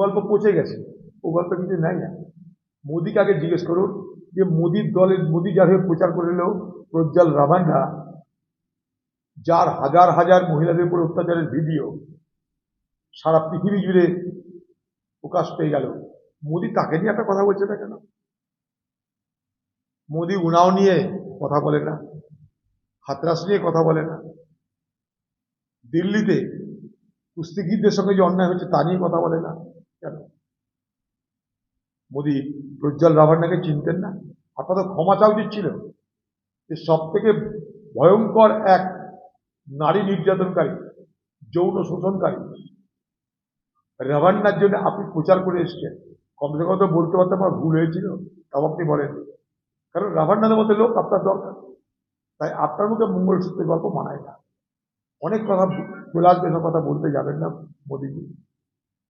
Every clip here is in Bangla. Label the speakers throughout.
Speaker 1: গল্প পচে গেছে। ও গল্প কিছু নাই না। মোদিকে আগে জিজ্ঞেস করুন যে মোদির দলের, মোদি যার হয়ে প্রচার করলেও প্রজ্জ্বল রাভান্ডা, যার হাজার হাজার মহিলাদের উপর অত্যাচারের ভিডিও সারা পৃথিবী জুড়ে প্রকাশ পেয়ে গেল। মোদি তাকে নিয়ে একটা কথা বলছে না কেন? মোদি উনাও নিয়ে কথা বলে না, হাতরাস নিয়ে কথা বলে না। দিল্লিতে কুস্তিগীরদের সঙ্গে যে অন্যায় হচ্ছে তা নিয়ে কথা বলে না। কেন? মোদি প্রজ্জ্বল রাভান্নাকে চিনতেন না? আপনাদের ক্ষমা চাওয়া উচিত ছিল। যে সব থেকে ভয়ঙ্কর এক নারী নির্যাতনকারী, যৌন শোষণকারী। রাভান্নার জন্য আপনি প্রচার করে এসছেন। কমসে কম তো বলতে পারতে আমার ভুল হয়েছিল, তাও আপনি বলেন। কারণ রাভান্নাদের মতো লোক আপনার দরকার। তাই আপনার মুখে মঙ্গলসূত্রের গল্প মানায় না। অনেক কথা চলে আসবে কথা বলতে যাবেন না মোদীজি।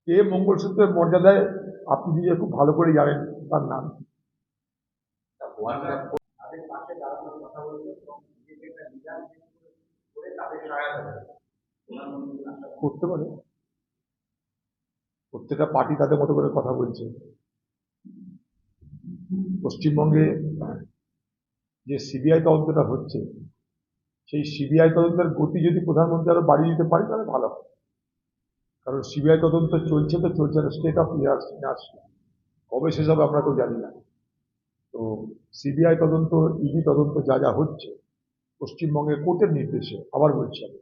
Speaker 1: কে মঙ্গলসূত্রের মর্যাদায় আপনি নিজে খুব ভালো করে জানেন তার নাম করতে পারে। প্রত্যেকটা পার্টি তাদের মতো করে কথা বলছে। পশ্চিমবঙ্গে যে সিবিআই তদন্তটা হচ্ছে সেই সিবিআই তদন্তের গতি যদি প্রধানমন্ত্রী আরও বাড়িয়ে দিতে পারে তাহলে ভালো হয়। কারণ সিবিআই তদন্ত চলছে তো চলছে না স্টেট অফ ইয়ার্স কবে শেষ হবে আমরা তো জানি না। তো সিবিআই তদন্ত, ইডি তদন্ত যা যা হচ্ছে, পশ্চিমবঙ্গের কোর্টের নির্দেশে আবার বলছি আমি,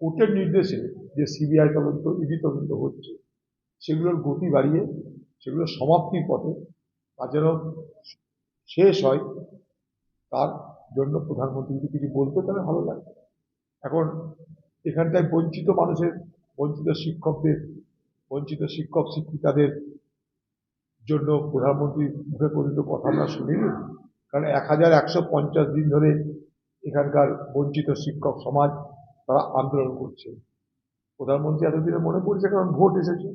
Speaker 1: কোর্টের নির্দেশে যে সিবিআই তদন্ত, ইডি তদন্ত হচ্ছে, সেগুলোর গতি বাড়িয়ে, সেগুলোর সমাপ্তির পথে তা যেন শেষ হয়, তার জন্য প্রধানমন্ত্রী যদি কিছু বলতে তাহলে ভালো লাগবে এখন এখানটায় বঞ্চিত মানুষের বঞ্চিত শিক্ষকদের, বঞ্চিত শিক্ষক শিক্ষিকাদের জন্য প্রধানমন্ত্রী মুখে পর্যন্ত কথা আমরা শুনিনি। কারণ এক হাজার একশো পঞ্চাশ দিন ধরে এখানকার বঞ্চিত শিক্ষক সমাজ তারা আন্দোলন করছে। প্রধানমন্ত্রী এতদিনে মনে পড়ছে কারণ ভোট এসেছে।